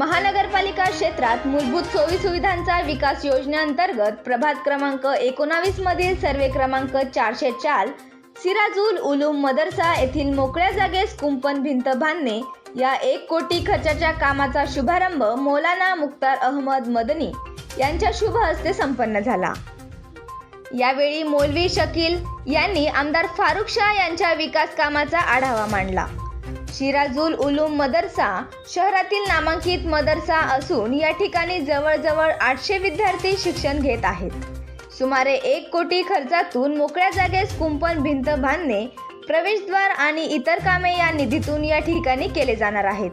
महानगरपालिका क्षेत्रात मूलभूत सोयी सुविधांचा विकास योजनेअंतर्गत प्रभात क्रमांक एकोणावीस मधील सर्वे क्रमांक चारशे चार सिराजुल उलूम मदरसा येथील मोकळ्या जागेस कुंपण भिंत बांधणे या एक कोटी खर्चाच्या कामाचा शुभारंभ मौलाना मुख्तार अहमद मदनी यांच्या शुभ हस्ते संपन्न झाला. यावेळी मौलवी शकील यांनी आमदार फारुख शाह यांच्या विकास कामाचा आढावा मांडला. शिराजुल उलूम मदरसा शहरातील नामांकित मदरसा असून या ठिकाणी जवळजवळ आठशे विद्यार्थी शिक्षण घेत आहेत. सुमारे एक कोटी खर्चातून मोकळ्या जागेस कुंपण भिंत बांधणे प्रवेशद्वार आणि इतर कामे या निधीतून या ठिकाणी केले जाणार आहेत.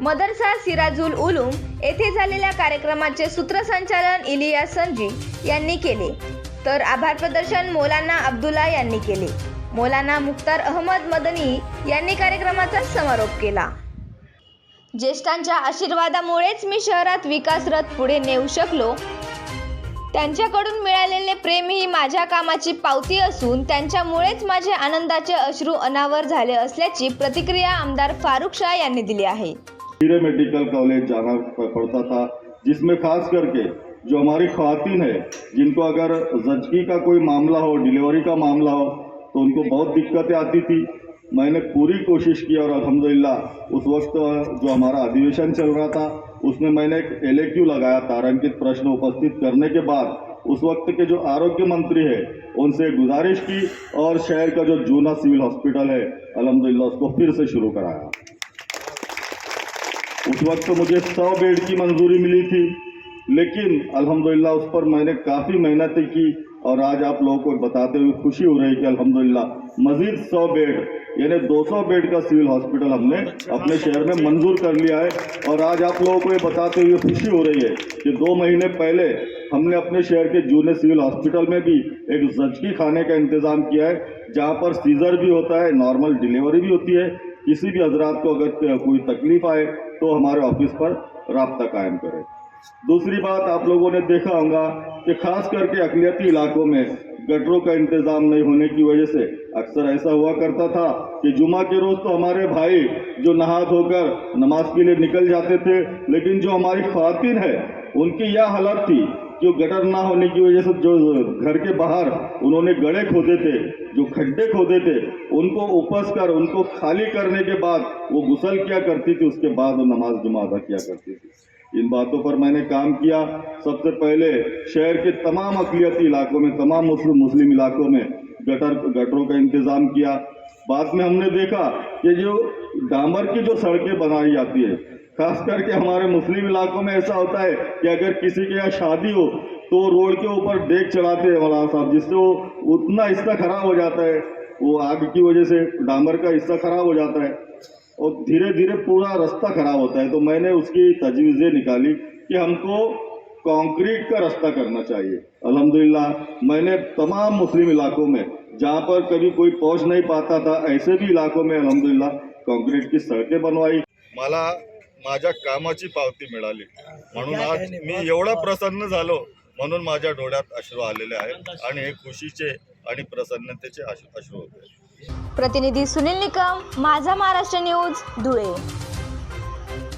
मदरसा सिराजुल उलूम येथे झालेल्या कार्यक्रमाचे सूत्रसंचालन इलिया संजी यांनी केले. तर आभार प्रदर्शन मौलाना अब्दुल्ला यांनी केले. मौलाना मुख्तार अहमद मदनी यांनी कार्यक्रमाचा समारोप केला. ज्येष्ठांच्या आशीर्वादामुळेच मी शहरात विकास रथ पुढे नेऊ शकलो. त्यांच्याकडून मिळालेले प्रेम ही माझ्या कामाची पावती असून त्यांच्यामुळेच माझे आनंदाचे अश्रू अनावर झाले असल्याची प्रतिक्रिया आमदार फारुख शाह यांनी दिली आहे. मेडिकल कॉलेज जाना पड़ता था जिसमें खास करके जो हमारी खातन है जिनको अगर जचकी का कोई मामला हो डिलीवरी का मामला हो تو ان کو بہت دقتیں آتی تھی۔ میں نے پوری کوشش کی اور الحمدللہ اس وقت جو ہمارا ادھیویشن چل رہا تھا، اس میں میں نے ایک ایل کیو لگایا تارنکت پرشن اپستھت کرنے کے بعد اس وقت کے جو آروگیہ منتری ہے ان سے گزارش کی اور شہر کا جو جونا سول ہاسپٹل ہے، الحمدللہ اس کو پھر سے شروع کرایا۔ اس وقت مجھے سو بیڈ کی منظوری ملی تھی، لیکن الحمدللہ اس پر میں نے کافی محنتیں کی۔ اور آج آپ لوگوں کو بتاتے ہوئے خوشی ہو رہی ہے کہ الحمدللہ مزید سو بیڈ یعنی دو سو بیڈ کا سول ہاسپیٹل ہم نے اپنے شہر میں منظور کر لیا ہے۔ اور آج آپ لوگوں کو یہ بتاتے ہوئے خوشی ہو رہی ہے کہ دو مہینے پہلے ہم نے اپنے شہر کے جونے سول ہاسپٹل میں بھی ایک زچکی کھانے کا انتظام کیا ہے، جہاں پر سیزر بھی ہوتا ہے، نارمل ڈیلیوری بھی ہوتی ہے۔ کسی بھی حضرات کو اگر کوئی تکلیف آئے تو ہمارے آفس پر رابطہ قائم کرے دوسری بات آپ لوگوں نے دیکھا ہوگا کہ خاص کر کے اقلیتی علاقوں میں گٹروں کا انتظام نہیں ہونے کی وجہ سے اکثر ایسا ہوا کرتا تھا کہ جمعہ کے روز تو ہمارے بھائی جو نہا دھو کر نماز کے لیے نکل جاتے تھے، لیکن جو ہماری خواتین ہے ان کی یہ حالت تھی جو گٹر نہ ہونے کی وجہ سے جو گھر کے باہر انہوں نے گڑے کھودے تھے، جو کھڈے کھودے تھے، ان کو اوپس کر، ان کو خالی کرنے کے بعد وہ غسل کیا کرتی تھی، اس کے بعد وہ نماز جمعہ ادا کیا کرتی تھی۔ ان باتوں پر میں نے کام کیا۔ سب سے پہلے شہر کے تمام اقلیتی علاقوں میں، تمام مسلم مسلم علاقوں میں گٹر گٹروں کا انتظام کیا۔ بعد میں ہم نے دیکھا کہ جو ڈامبر کی جو سڑکیں بنائی جاتی ہے خاص کر کے ہمارے مسلم علاقوں میں ایسا ہوتا ہے کہ اگر کسی کے یہاں شادی ہو تو روڈ کے اوپر ڈیک چڑھاتے ہیں مولانا صاحب، جس سے وہ اتنا حصہ خراب ہو جاتا ہے۔ وہ آگ کی وجہ سے ڈامبر کا حصہ خراب ہو جاتا ہے۔ और धीरे धीरे पूरा रास्ता खराब होता है। तो मैंने उसकी तजवीज़ें निकाली कि हमको कंक्रीट का रास्ता करना चाहिए। अल्हम्दुलिल्लाह मैंने तमाम मुस्लिम इलाकों में जहाँ पर कभी कोई पहुंच नहीं पाता था ऐसे भी इलाकों में अल्हम्दुलिल्लाह कंक्रीट की सड़कें बनवाई। मला माझ्या कामाची पावती मिळाली. म्हणून आज मी एवढा प्रसन्न झालो म्हणून माझ्या डोळ्यात अश्रू आलेले आहेत आणि हे खुशीचे आणि प्रसन्नतेचे अश्रू होते. प्रतिनिधी सुनील निकम माझा महाराष्ट्र न्यूज धुळे.